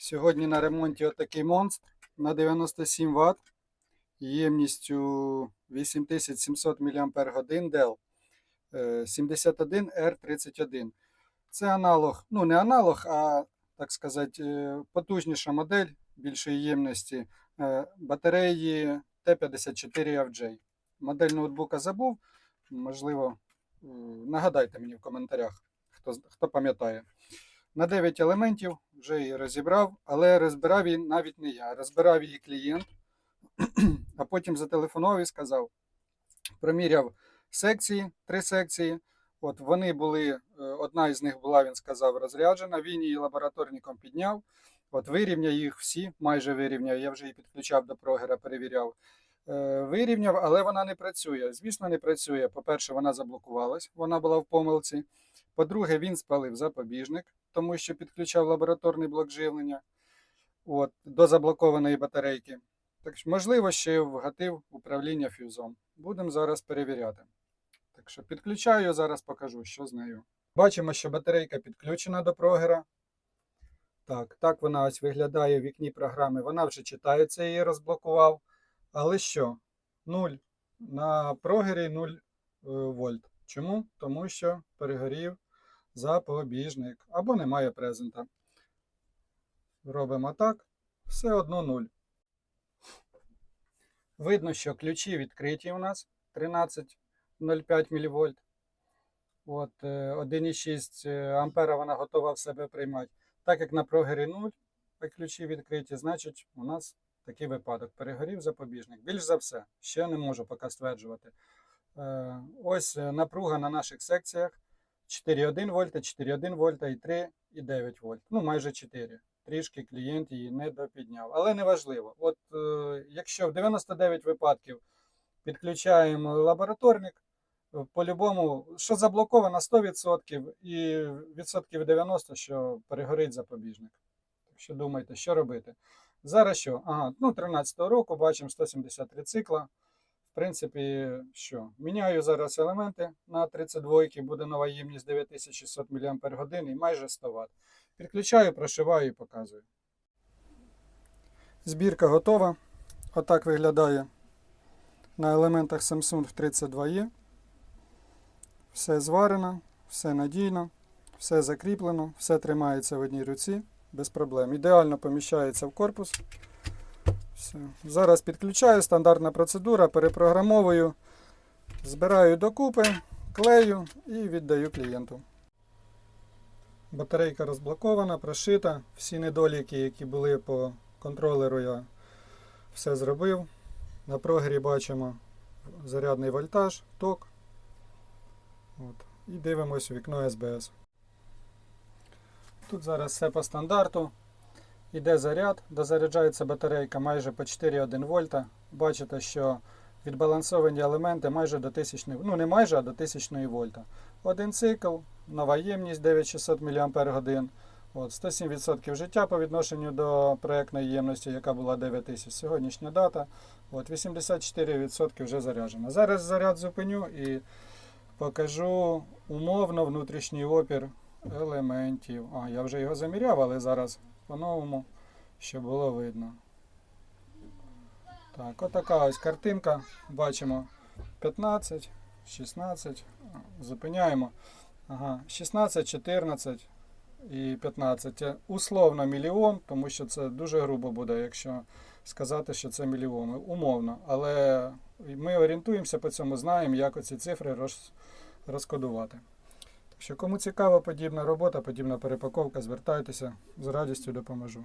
Сьогодні на ремонті отакий монстр на 97 Вт ємністю 8700 мАч Dell е, 71R31. Це аналог, ну не аналог, а так сказати, е, потужніша модель більшої ємності е, батареї T54FJ. Модель ноутбука забув, можливо, нагадайте мені в коментарях, хто, хто пам'ятає. На 9 елементів вже її розібрав, але розбирав її навіть не я, розбирав її клієнт, а потім зателефонував і сказав, проміряв секції, три секції. От вони були, е, одна із них була, він сказав, розряджена. Він її лабораторником підняв. От вирівняв їх всі, майже вирівняв. Я вже її підключав до прогера, перевіряв. Е, Вирівняв, але вона не працює. Звісно, не працює. По-перше, вона заблокувалась, вона була в помилці. По-друге, він спалив запобіжник, тому що підключав лабораторний блок живлення от, до заблокованої батарейки. Так що, можливо, ще вгатив управління фюзом. Будемо зараз перевіряти. Так що підключаю, зараз покажу, що з нею. Бачимо, що батарейка підключена до прогера. Так, так вона ось виглядає в вікні програми. Вона вже читається, її розблокував. Але що? 0. На прогері 0 е, вольт. Чому? Тому що перегорів запобіжник або немає презента. Робимо так. Все одно 0. Видно, що ключі відкриті у нас 13,05 мВ. От, е, 1,6 ампера вона готова в себе приймати. Так як на прогері 0, а ключі відкриті, значить у нас такий випадок. Перегорів запобіжник. Більш за все, ще не можу поки стверджувати. Е, Ось е, напруга на наших секціях 4,1 вольта, 4,1 вольта і 3,9 вольт. Ну, майже 4. Трішки клієнт її не допідняв. Але не важливо. От е, якщо в 99 випадків підключаємо лабораторник, е, по-любому, що заблоковано 100% і відсотків 90, що перегорить запобіжник. Так що думайте, що робити. Зараз що? Ага, ну 13-го року бачимо 173 цикла. Принципі, що? Міняю зараз елементи на 32 буде нова ємність 9600 мАч і майже 100 Вт. Підключаю, прошиваю і показую. Збірка готова. Отак виглядає на елементах Samsung 32E. Все зварено, все надійно, все закріплено, все тримається в одній руці без проблем. Ідеально поміщається в корпус. Все. Зараз підключаю, стандартна процедура, перепрограмовую, збираю докупи, клею і віддаю клієнту. Батарейка розблокована, прошита. Всі недоліки, які були по контролеру, я все зробив. На прогрі бачимо зарядний вольтаж, ток. От. І дивимося вікно СБС. Тут зараз все по стандарту. Іде заряд, дозаряджається батарейка майже по 4,1 вольта. Бачите, що відбалансовані елементи майже до 1000, ну не майже, а до 1000 вольта. Один цикл, нова ємність 9600 мАч. От, 107% життя по відношенню до проєктної ємності, яка була 9000. Сьогоднішня дата. От, 84% вже заряджено. Зараз заряд зупиню і покажу умовно внутрішній опір елементів. А, я вже його заміряв, але зараз по-новому, щоб було видно. Так, отака ось картинка. Бачимо 15, 16. Зупиняємо. Ага, 16, 14 і 15. Це Условно мільйон, тому що це дуже грубо буде, якщо сказати, що це мільйони. Умовно. Але ми орієнтуємося по цьому, знаємо, як оці цифри розкодувати. Так що, кому цікава подібна робота, подібна перепаковка, звертайтеся, з радістю допоможу.